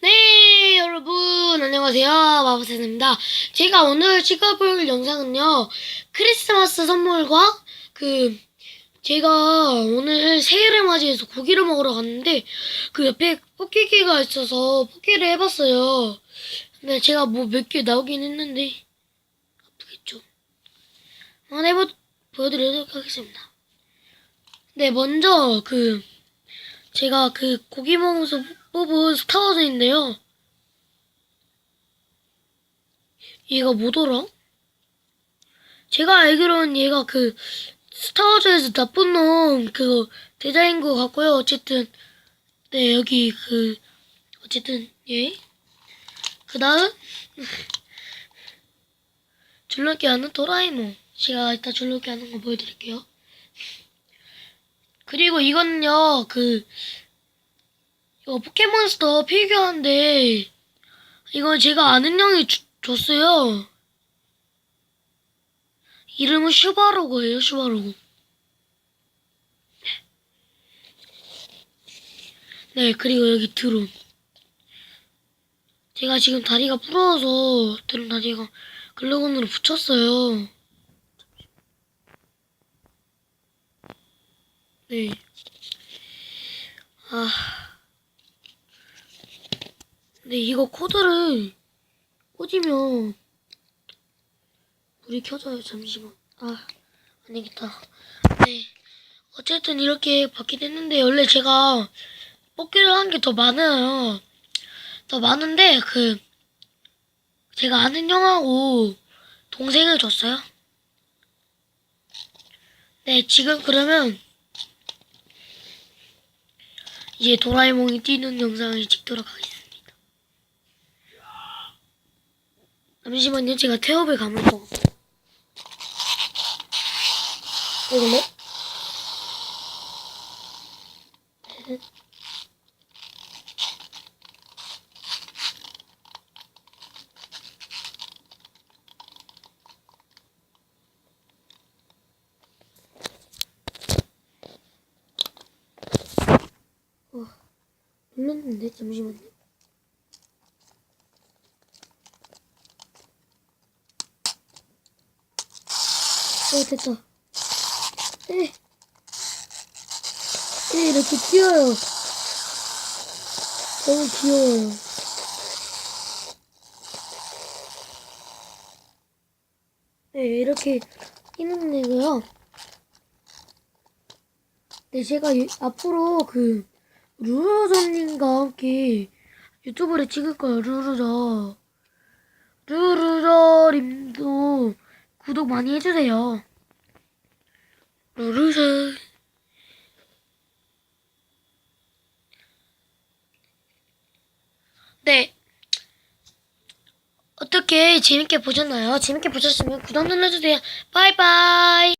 네, 여러분, 안녕하세요. 마법사입니다. 제가 오늘 찍어볼 영상은요, 크리스마스 선물과 그, 제가 오늘 새해를 맞이해서 고기를 먹으러 갔는데, 그 옆에 포켓기가 있어서 포켓을 해봤어요. 근데 제가 뭐 몇 개 나오긴 했는데, 아프겠죠. 한번 해보, 보여드리도록 하겠습니다. 네, 먼저 그, 제가 그 고기 먹으면서 뽑은 스타워즈인데요. 얘가 뭐더라? 제가 알기로는 얘가 그 스타워즈에서 나쁜 놈 그거 대장인 것 같고요. 어쨌든 네 여기 그 어쨌든 예. 그 다음 줄넘기 하는 도라에몽. 제가 이따 줄넘기 하는 거 보여드릴게요. 그리고 이거는요 그 이거 포켓몬스터 피규어인데 이건 제가 아는 형이 주- 줬어요. 이름은 슈바로고예요, 슈바로고. 네, 그리고 여기 드론. 제가 지금 다리가 부러워서 드론 다리가 글루건으로 붙였어요. 네. 아. 근데 이거 코드를 꽂으면 불이 켜져요. 잠시만. 아, 아니겠다. 네. 어쨌든 이렇게 받게 됐는데 원래 제가 뽑기를 한 게 더 많아요. 더 많은데 그 제가 아는 형하고 동생을 줬어요. 네, 지금 그러면 이제 도라에몽이 뛰는 영상을 찍도록 하겠습니다. 잠시만요, 제가 태업을 가면서. 이걸로? 어, 눌렀는데, 잠시만요. 어, 됐다. 에. 에, 이렇게 뛰어요. 너무 귀여워요. 네, 이렇게 뛰는 애고요. 네, 제가 유- 앞으로 그, 루루저님과 함께 유튜브를 찍을 거예요, 루루저. 루루저님도 구독 많이 해주세요. 루루저. 네. 어떻게 재밌게 보셨나요? 재밌게 보셨으면 구독 눌러주세요. 바이바이.